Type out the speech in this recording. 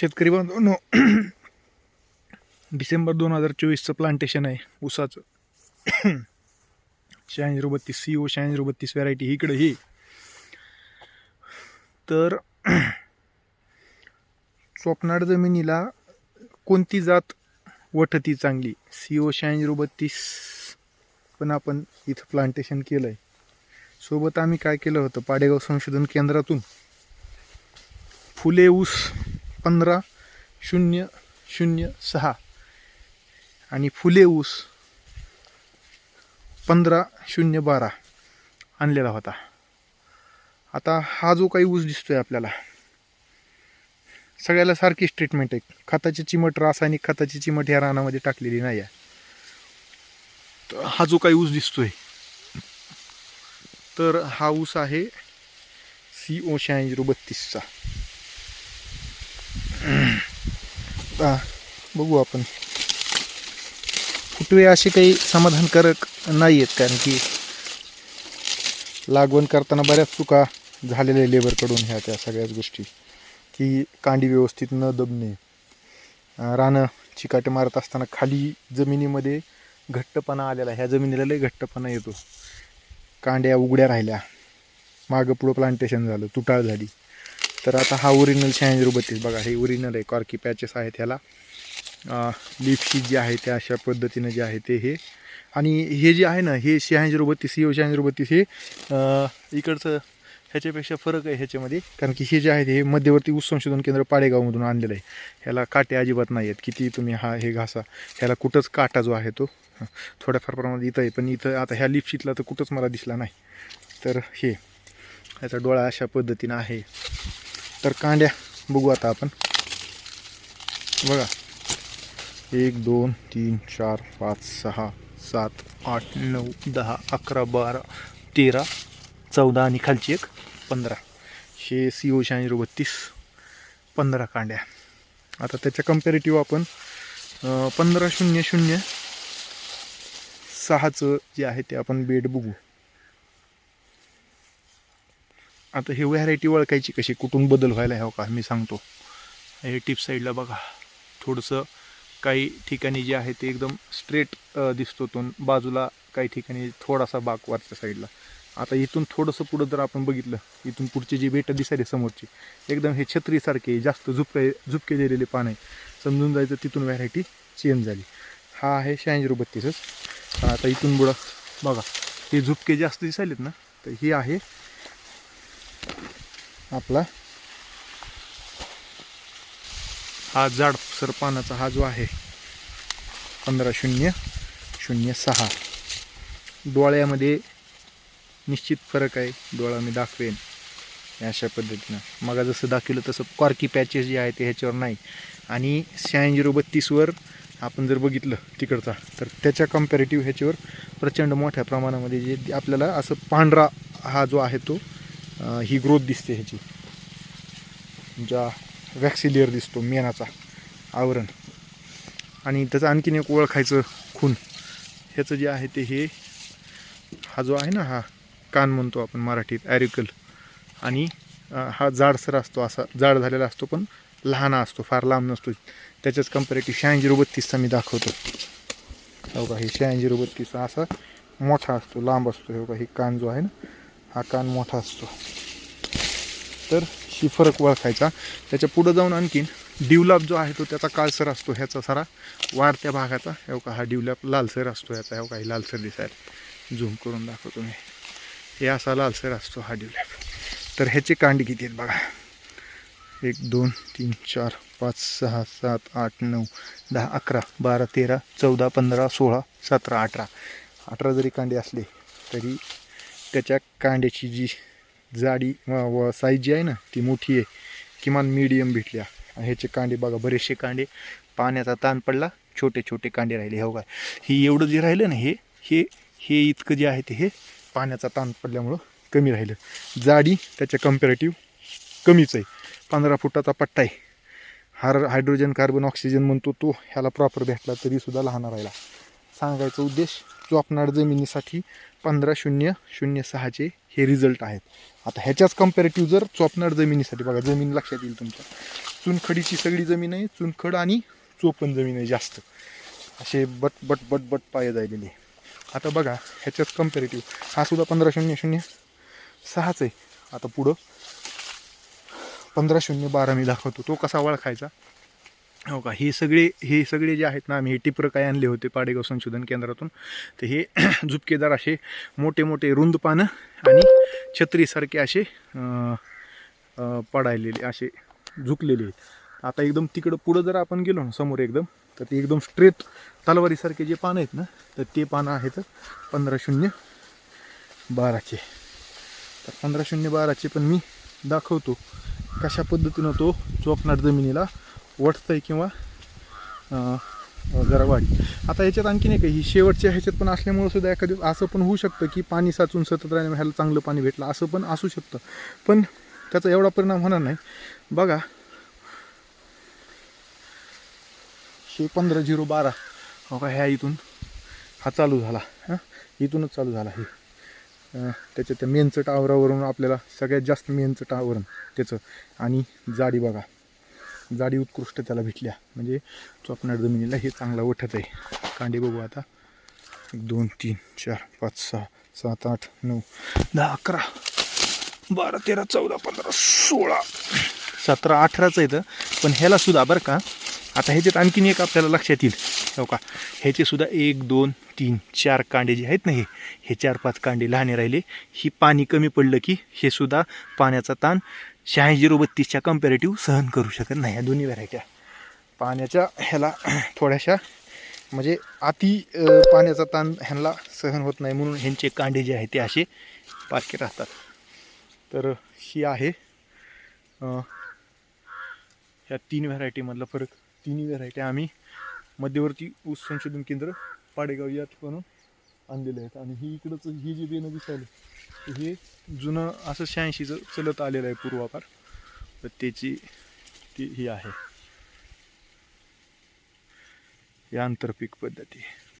शेतकरी बांधवांनो डिसेंबर दोन हजार चोवीसचं प्लांटेशन आहे ऊसाचं. शहाऐंशी बत्तीस सी ओ शहाऐंशी बत्तीस व्हरायटी इकडं ही. तर स्वप्नाड जमिनीला कोणती जात वठती चांगली? सी ओ शहाऐंशी बत्तीस पण आपण इथं प्लांटेशन केलं आहे सोबत आम्ही काय केलं होतं? पाडेगाव संशोधन केंद्रातून फुले ऊस पंधरा शून्य शून्य सहा. आणि फुले ऊस पंधरा शून्य बारा आणलेला होता. आता हा जो काही ऊस दिसतोय आपल्याला सगळ्याला सारखीच ट्रीटमेंट आहे. खताची चिमट रासायनिक खताची चिमट ह्या रानामध्ये टाकलेली नाही आहे तर हा जो काही ऊस दिसतोय तर हा ऊस आहे सी ओ शहाऐंशी झिरो बत्तीसचा आता बघू आपण. फुटवे असे काही समाधानकारक नाही आहेत कारण की लागवण करताना बऱ्याच चुका झालेल्या लेबरकडून ह्या त्या सगळ्याच गोष्टी. की कांडी व्यवस्थित न दबणे. रानं चिकाटे मारत असताना खाली जमिनीमध्ये घट्टपणा आलेला ह्या जमिनीला लय घट्टपणा येतो. कांड्या उघड्या राहिल्या. मागं पुढं प्लांटेशन झालं तुटाळ झाली. तर आता हा ओरिजिनल शहाऐंशी बत्तीस बघा हे ओरिजिनल आहे. कॉर्की पॅचेस आहेत ह्याला. लिपशी जे आहे त्या अशा पद्धतीनं जे आहे ते हे. आणि हे जे आहे ना हे शहाऐंशी झिरो बत्तीस ही शहाऐंशी बत्तीस हे इकडचं ह्याच्यापेक्षा फरक आहे ह्याच्यामध्ये. कारण की हे जे आहे हे मध्यवर्ती ऊस संशोधन केंद्र पाडेगावमधून आणलेलं आहे. ह्याला काटे अजिबात नाही आहेत. किती तुम्ही हा हे घासा. ह्याला कुठंच काटा जो आहे तो थोड्याफार प्रमाणात इथं आहे. पण इथं आता ह्या लिपशीतला तर कुठंच मला दिसला नाही. तर हे ह्याचा डोळा अशा पद्धतीनं आहे. तर कांड्या बघू आता आपण. बघा. एक दोन तीन चार पाच सहा सात आठ नऊ दहा अकरा बारा तेरा चौदा आणि खालची एक पंधरा. हे सी ओ शहाऐंशी बत्तीस पंधरा कांड्या. आता त्याच्या कम्पॅरेटिव्ह आपण पंधरा शून्य शून्य सहाचं जे आहे ते आपण बेड बघू. आता हे व्हॅरायटी ओळखायची कशी? कुठून बदल व्हायला हवं का? मी सांगतो. हे टिप साईडला बघा. थोडंसं काही ठिकाणी जे आहे ते एकदम स्ट्रेट दिसतो तो. बाजूला काही ठिकाणी थोडासा बाक वरच्या साईडला आता इथून थोडंसं पुढं जर आपण बघितलं इथून पुढचे जी बेटं दिसायले समोरची एकदम हे छत्रीसारखे जास्त झुपके झुपके दिलेले पान आहे समजून जायचं तिथून व्हॅरायटी चेंज झाली. हा आहे शहाऐंशी रुपये बत्तीसच. आता इथून बुडा बघा. हे झुपके जास्त दिसायलेत ना तर ही आहे आपला. हा जाड सर पानाचा हा जो आहे पंधरा शून्य शून्य सहा. डोळ्यामध्ये निश्चित फरक आहे डोळा मी दाखवेन. अशा पद्धतीनं. मग जसं दाखवलं तसं कॉर्की पॅचेस जे आहे ते ह्याच्यावर नाही. आणि शहाऐं झिरो बत्तीसवर आपण जर बघितलं तिकडचा तर त्याच्या कम्पॅरेटिव्ह ह्याच्यावर प्रचंड मोठ्या प्रमाणामध्ये जे आपल्याला असं पांढरा हा जो आहे तो ही ग्रोथ दिसते ह्याची. ज्या वॅक्सिलियर दिसतो मेनाचा आवरण. आणि त्याचं आणखीन एक ओळखायचं खून. ह्याचं जे आहे ते हे हा जो आहे ना हा कान म्हणतो आपण मराठीत ॲरिकल. आणि हा जाडसर असतो असा जाड झालेला असतो पण लहान असतो फार लांब नसतो. त्याच्याच कम्पॅरेटिव्ह शहाऐंशी झिरो बत्तीसचा मी दाखवतो. हो का हे शहाऐंशी झिरो बत्तीसचा असा मोठा असतो लांब असतो हे का हे कान जो आहे ना हा कान मोठा असतो. तर ही फरक ओळखायचा. त्याच्या पुढं जाऊन आणखीन डिवलाप जो आहे तो त्याचा काळसर असतो ह्याचा सारा वाढत्या भागाचा. एवका हा डिवलाप लालसर असतो याचा. एवका काही लालसर दिसायला. झूम करून दाखवतो मी. हे असा लालसर असतो हा डिवलाप. तर ह्याचे कांडी किती आहेत बघा. एक दोन तीन चार पाच सहा सात आठ नऊ दहा अकरा बारा तेरा चौदा पंधरा सोळा सतरा अठरा. अठरा जरी कांडे असले तरी त्याच्या कांड्याची जी जाडी व व साईज जी आहे ना ती मोठी आहे. किमान मीडियम भेटल्या. ह्याचे कांडे बघा बरेचसे कांडे पाण्याचा ताण पडला छोटे छोटे कांडे राहिले. हो काय हे एवढं जे राहिलं ना हे हे हे इतकं जे आहे ते हे पाण्याचा ताण पडल्यामुळं कमी राहिलं. जाडी त्याच्या कम्पॅरेटिव्ह कमीच आहे. पंधरा फुटाचा पट्टा आहे. हार हायड्रोजन कार्बन ऑक्सिजन म्हणतो तो ह्याला प्रॉपर भेटला तरीसुद्धा लहान राहिला. सांगायचा उद्देश चोपनाड जमिनीसाठी पंधरा शून्य शून्य सहाचे हे रिझल्ट आहेत. आता ह्याच्याच कम्पॅरेटिव्ह जर चोपणार जमिनीसाठी बघा जमीन लक्षात येईल तुमच्या. चुनखडीची सगळी जमीन आहे चुनखड आणि चोपण जमीन आहे जास्त. असे बट बट बट बट पाय जायलेले आता बघा ह्याच्यात कम्पॅरेटिव्ह हा सुद्धा पंधरा शून्य शून्य सहाच आहे. आता पुढं पंधरा शून्य बारा मी दाखवतो. तो कसा ओळखायचा? हो का? हे सगळे हे सगळे जे आहेत ना आम्ही हे टिपरं काय आणले होते पाडेगाव संशोधन केंद्रातून तर हे झुपकेदार असे मोठे मोठे रुंद पानं आणि छत्रीसारखे असे पडायलेले असे झुकलेले आहेत. आता एकदम तिकडं पुढं जर आपण गेलो ना समोर एकदम तर ते एकदम स्ट्रेट तलवारीसारखे जे पानं आहेत ना तर ते पानं आहेत पंधरा शून्य बाराचे. तर पंधरा शून्य बाराचे पण मी दाखवतो कशा पद्धतीनं तो चोपनाट जमिनीला वटतंय किंवा जरा वाढली आता याच्यात आणखीन एक का ही शेवटच्या ह्याच्यात पण असल्यामुळं सुद्धा एखादी असं पण होऊ शकतं की पाणी साचून सतत राहण्यामुळे ह्याला चांगलं पाणी भेटलं असं पण असू शकतं. पण त्याचा एवढा परिणाम होणार नाही. बघा. हे पंधरा झिरो बारा. हो का ह्या इथून हा चालू झाला. हां? इथूनच चालू झाला हे. त्याच्या त्या मेनचं टावरावरून आपल्याला सगळ्यात जास्त मेनचं टावरण त्याचं. आणि जाडी बघा. जाडी उत्कृष्ट त्याला भेटल्या. म्हणजे चोपनाट जमिनीला हे चांगला वठत आहे. कांडे बघू आता. एक दोन तीन चार पाच सहा सात आठ नऊ दहा अकरा बारा तेरा चौदा पंधरा सोळा सतरा अठराचं येतं पण ह्याला सुद्धा बरं का आता ह्याच्यात आणखीन एक आपल्याला लक्षात येईल. हो का? ह्याचे सुद्धा एक दोन तीन चार कांडे जे आहेत ना हे हे चार पाच कांडे लहाने राहिले. ही पाणी कमी पडलं की हे सुद्धा पाण्याचा ताण शहाऐंशी झिरो बत्तीसच्या कम्पॅरेटिव्ह सहन करू शकत नाही या दोन्ही व्हरायट्या पाण्याच्या ह्याला थोड्याशा म्हणजे अति पाण्याचा ताण ह्यांना सहन होत नाही म्हणून ह्यांचे कांडे जे आहेत ते असे पारखे राहतात. तर ही आहे ह्या तीन व्हरायटीमधला फरक. तिन्ही व्हरायटी आम्ही मध्यवर्ती ऊस संशोधन केंद्र पाडेगाव या ठिकाणून आणलेले आहेत. आणि ही इकडंच ही जी बेनं दिसायला हे जुनं असं शहाऐंशीचं चलत आलेलं आहे पूर्वापार. तर त्याची ती ही आहे. ही आंतरपीक पद्धती.